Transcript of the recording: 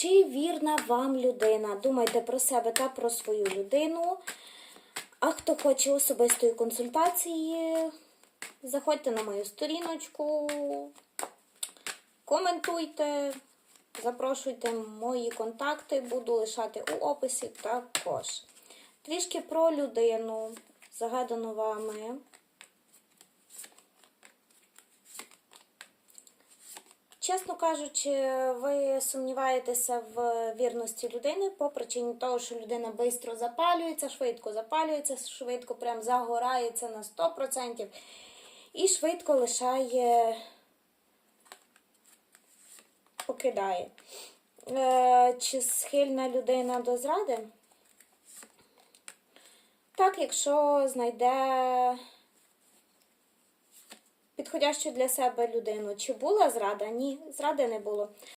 Чи вірна вам людина? Думайте про себе та про свою людину. А хто хоче особистої консультації, заходьте на мою сторіночку, коментуйте, запрошуйте мої контакти, буду лишати у описі також. Трішки про людину, загадану вами. Чесно кажучи, ви сумніваєтеся в вірності людини по причині того, що людина швидко запалюється, швидко запалюється, швидко прям загорається на 100% і швидко лишає, покидає. Е, Чи схильна людина до зради? Так, якщо знайде підходящу для себе людину. Чи була зрада? Ні, зради не було.